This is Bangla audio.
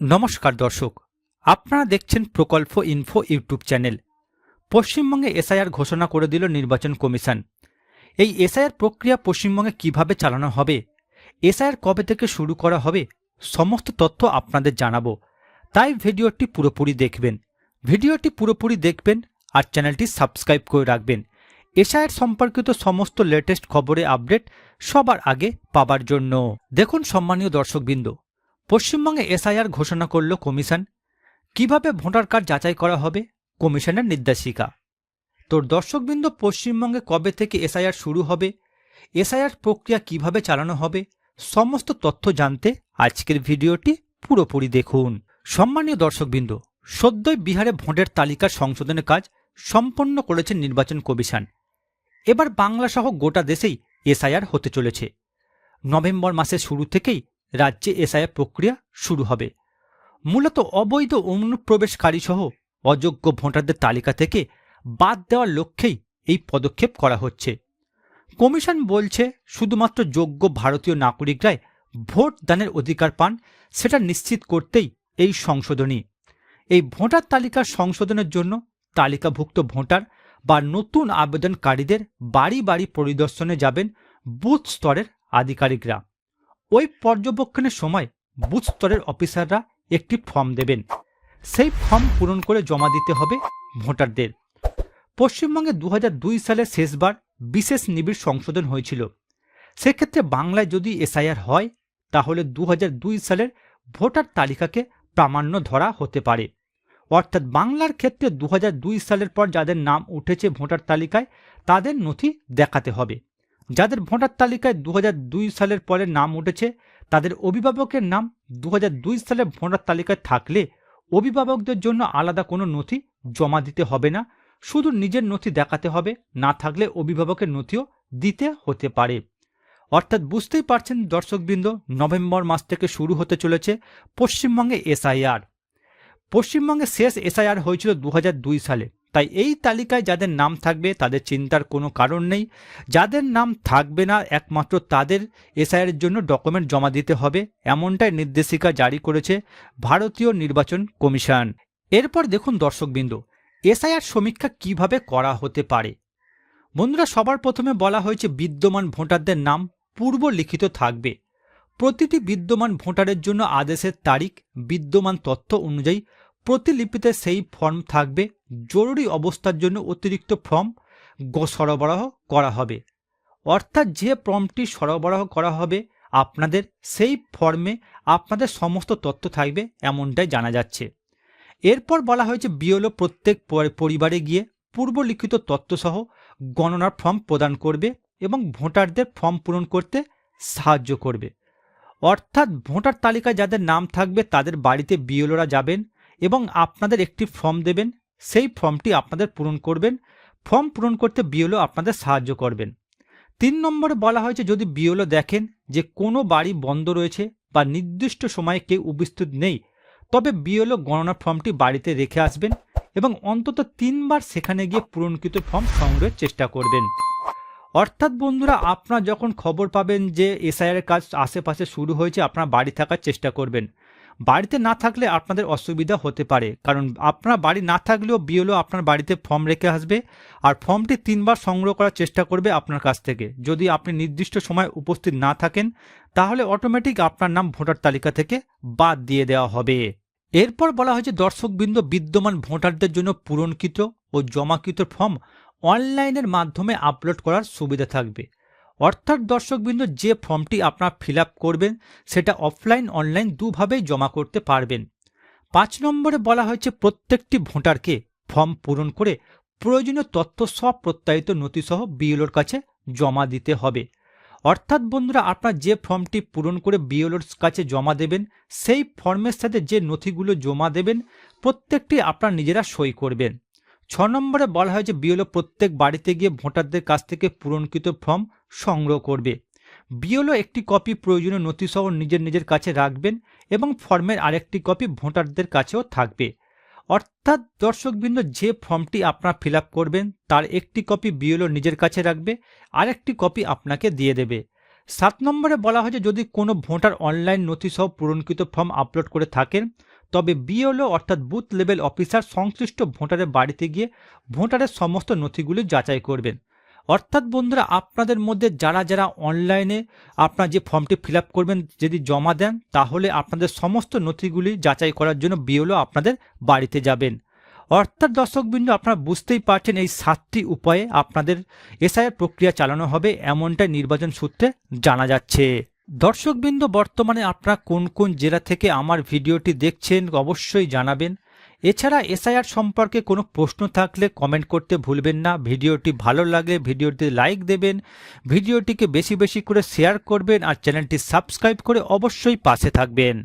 নমস্কার দর্শক, আপনারা দেখছেন প্রকল্প ইনফো ইউটিউব চ্যানেল। পশ্চিমবঙ্গে এসআইআর ঘোষণা করে দিল নির্বাচন কমিশন। এই এসআইআর প্রক্রিয়া পশ্চিমবঙ্গে কীভাবে চালানো হবে, এসআইআর কবে থেকে শুরু করা হবে, সমস্ত তথ্য আপনাদের জানাব। তাই ভিডিওটি পুরোপুরি দেখবেন। ভিডিওটি পুরোপুরি দেখবেন আর চ্যানেলটি সাবস্ক্রাইব করে রাখবেন। এসআইআর সম্পর্কিত সমস্ত লেটেস্ট খবরে আপডেট সবার আগে পাবার জন্য। দেখুন সম্মানীয় দর্শকবৃন্দ পশ্চিমবঙ্গে এসআইআর ঘোষণা করল কমিশন। কীভাবে ভোটার কার্ড যাচাই করা হবে? কমিশনের নির্দেশিকা। তোর দর্শকবৃন্দ, পশ্চিমবঙ্গে কবে থেকে এসআইআর শুরু হবে? এসআইআর প্রক্রিয়া কীভাবে চালানো হবে? সমস্ত তথ্য জানতে আজকের ভিডিওটি পুরোপুরি দেখুন। সম্মানীয় দর্শকবৃন্দ, সদ্যই বিহারে ভোটের তালিকা সংশোধনের কাজ সম্পন্ন করেছে নির্বাচন কমিশন। এবার বাংলা সহ গোটা দেশেই এসআইআর হতে চলেছে। নভেম্বর মাসের শুরু থেকেই রাজ্যে এসআইআর প্রক্রিয়া শুরু হবে। মূলত অবৈধ অনুপ্রবেশকারী সহ অযোগ্য ভোটারদের তালিকা থেকে বাদ দেওয়ার লক্ষ্যেই এই পদক্ষেপ করা হচ্ছে। কমিশন বলছে, শুধুমাত্র যোগ্য ভারতীয় নাগরিকরাই ভোট দানের অধিকার পান, সেটা নিশ্চিত করতেই এই সংশোধনী। এই ভোটার তালিকার সংশোধনের জন্য তালিকাভুক্ত ভোটার বা নতুন আবেদনকারীদের বাড়ি বাড়ি পরিদর্শনে যাবেন বুথ স্তরের আধিকারিকরা। ওই পর্যবেক্ষণের সময় বুথ স্তরের অফিসাররা একটি ফর্ম দেবেন। সেই ফর্ম পূরণ করে জমা দিতে হবে ভোটারদের। পশ্চিমবঙ্গে দু সালে শেষবার বিশেষ নিবিড় সংশোধন হয়েছিল। সেক্ষেত্রে বাংলায় যদি এসআইআর হয়, তাহলে দু হাজার দুই সালের ভোটার তালিকাকে প্রামাণ্য ধরা হতে পারে। অর্থাৎ বাংলার ক্ষেত্রে দু হাজার দুই সালের পর যাদের নাম উঠেছে ভোটার তালিকায়, তাদের নথি দেখাতে হবে। যাদের ভোটার তালিকায় দু হাজার দুই সালের পরে নাম উঠেছে, তাদের অভিভাবকের নাম দু সালের ভোটার তালিকায় থাকলে অভিভাবকদের জন্য আলাদা কোনো নথি জমা দিতে হবে না। শুধু নিজের নথি দেখাতে হবে, না থাকলে অভিভাবকের নথিও দিতে হতে পারে। অর্থাৎ বুঝতেই পারছেন দর্শকবৃন্দ, নভেম্বর মাস থেকে শুরু হতে চলেছে পশ্চিমবঙ্গে এসআইআর। পশ্চিমবঙ্গে শেষ এসআইআর হয়েছিল দু হাজার দুই সালে। তাই এই তালিকায় যাদের নাম থাকবে তাদের চিন্তার কোনো কারণ নেই। যাদের নাম থাকবে না, একমাত্র তাদের এসআইআর জন্য ডকুমেন্ট জমা দিতে হবে, এমনটাই নির্দেশিকা জারি করেছে ভারতীয় নির্বাচন কমিশন। এরপর দেখুন দর্শকবৃন্দ, এসআইআর সমীক্ষা কীভাবে করা হতে পারে? বন্ধুরা, সবার প্রথমে বলা হয়েছে বিদ্যমান ভোটারদের নাম পূর্ব লিখিত থাকবে। প্রতিটি বিদ্যমান ভোটারের জন্য আদেশের তারিখ, বিদ্যমান তথ্য অনুযায়ী প্রতিলিপিতে সেই ফর্ম থাকবে। জরুরি অবস্থার জন্য অতিরিক্ত ফর্ম সরবরাহ করা হবে। অর্থাৎ যে ফর্মটি সরবরাহ করা হবে, আপনাদের সেই ফর্মে আপনাদের সমস্ত তথ্য থাকবে এমনটাই জানা যাচ্ছে। এরপর বলা হয়েছে বিওলো প্রত্যেক পরিবারে গিয়ে পূর্বলিখিত তথ্যসহ গণনার ফর্ম প্রদান করবে এবং ভোটারদের ফর্ম পূরণ করতে সাহায্য করবে। অর্থাৎ ভোটার তালিকায় যাদের নাম থাকবে, তাদের বাড়িতে বিওলোরা যাবেন। এবং আপনাদের একটি ফর্ম দেবেন। সেই ফর্মটি আপনাদের পূরণ করবেন। ফর্ম পূরণ করতে বিওলো আপনাদের সাহায্য করবেন। তিন নম্বরে বলা হয়েছে, যদি বিওলো দেখেন যে কোনো বাড়ি বন্ধ রয়েছে বা নির্দিষ্ট সময়ে কেউ উপস্থিত নেই, তবে বিওলো গণনা ফর্মটি বাড়িতে রেখে আসবেন এবং অন্তত তিনবার সেখানে গিয়ে পূরণকৃত ফর্ম সংগ্রহের চেষ্টা করবেন। অর্থাৎ বন্ধুরা, আপনারা যখন খবর পাবেন যে এসআইআর কাজ আশেপাশে শুরু হয়েছে, আপনারা বাড়ি থাকার চেষ্টা করবেন। বাড়িতে না থাকলে আপনাদের অসুবিধা হতে পারে। কারণ আপনার বাড়ি না থাকলেও বিএলও আপনার বাড়িতে ফর্ম রেখে আসবে আর ফর্মটি তিনবার সংগ্রহ করার চেষ্টা করবে আপনার কাছ থেকে। যদি আপনি নির্দিষ্ট সময় উপস্থিত না থাকেন, তাহলে অটোমেটিক আপনার নাম ভোটার তালিকা থেকে বাদ দিয়ে দেওয়া হবে। এরপর বলা হয়েছে, দর্শকবৃন্দ বিদ্যমান ভোটারদের জন্য পূরণকৃত ও জমাকৃত ফর্ম অনলাইনের মাধ্যমে আপলোড করার সুবিধা থাকবে। অর্থাৎ দর্শকবৃন্দ, যে ফর্মটি আপনার ফিল করবেন, সেটা অফলাইন, অনলাইন দুভাবেই জমা করতে পারবেন। পাঁচ নম্বরে বলা হয়েছে, প্রত্যেকটি ভোটারকে ফর্ম পূরণ করে প্রয়োজনীয় তথ্য সব প্রত্যায়িত নথিসহ বিএলওর কাছে জমা দিতে হবে। অর্থাৎ বন্ধুরা, আপনার যে ফর্মটি পূরণ করে বিএলওর কাছে জমা দেবেন, সেই ফর্মের সাথে যে নথিগুলো জমা দেবেন, প্রত্যেকটি আপনার নিজেরা সই করবেন। ছ নম্বরে বলা হয় যে বিএলও প্রত্যেক বাড়িতে গিয়ে ভোটারদের কাছ থেকে পূরণকৃত ফর্ম সংগ্রহ করবে। বিএলও একটি কপি প্রয়োজনীয় নথিসহ নিজের নিজের কাছে রাখবেন এবং ফর্মের আরেকটি কপি ভোটারদের কাছেও থাকবে। অর্থাৎ দর্শকবৃন্দ, যে ফর্মটি আপনারা ফিল করবেন, তার একটি কপি বিএলও নিজের কাছে রাখবে, আরেকটি কপি আপনাকে দিয়ে দেবে। সাত নম্বরে বলা হয়েছে যদি কোনো ভোটার অনলাইন নথিসহ পূরণকৃত ফর্ম আপলোড করে থাকেন তবে বিএলও অর্থাৎ বুথ লেভেল অফিসার সংশ্লিষ্ট ভোটারের বাড়িতে গিয়ে ভোটারের সমস্ত নথিগুলি যাচাই করবেন। অর্থাৎ বন্ধুরা, আপনাদের মধ্যে যারা যারা অনলাইনে আপনার যে ফর্মটি ফিল করবেন, যদি জমা দেন, তাহলে আপনাদের সমস্ত নথিগুলি যাচাই করার জন্য বিএলও আপনাদের বাড়িতে যাবেন। অর্থাৎ দর্শকবৃন্দ, আপনারা বুঝতেই পারছেন এই সাতটি উপায়ে আপনাদের এসআইআর প্রক্রিয়া চালানো হবে, এমনটাই নির্বাচন সূত্রে জানা যাচ্ছে। দর্শকবৃন্দ, বর্তমানে আপনারা কোন কোন জেলা থেকে আমার ভিডিওটি দেখছেন অবশ্যই জানাবেন। এছাড়া এসআইআর সম্পর্কে কোনো প্রশ্ন থাকলে কমেন্ট করতে ভুলবেন না। ভিডিওটি ভালো লাগে, ভিডিওটি লাইক দেবেন, ভিডিওটিকে বেশি বেশি করে শেয়ার করবেন আর চ্যানেলটি সাবস্ক্রাইব করে অবশ্যই পাশে থাকবেন।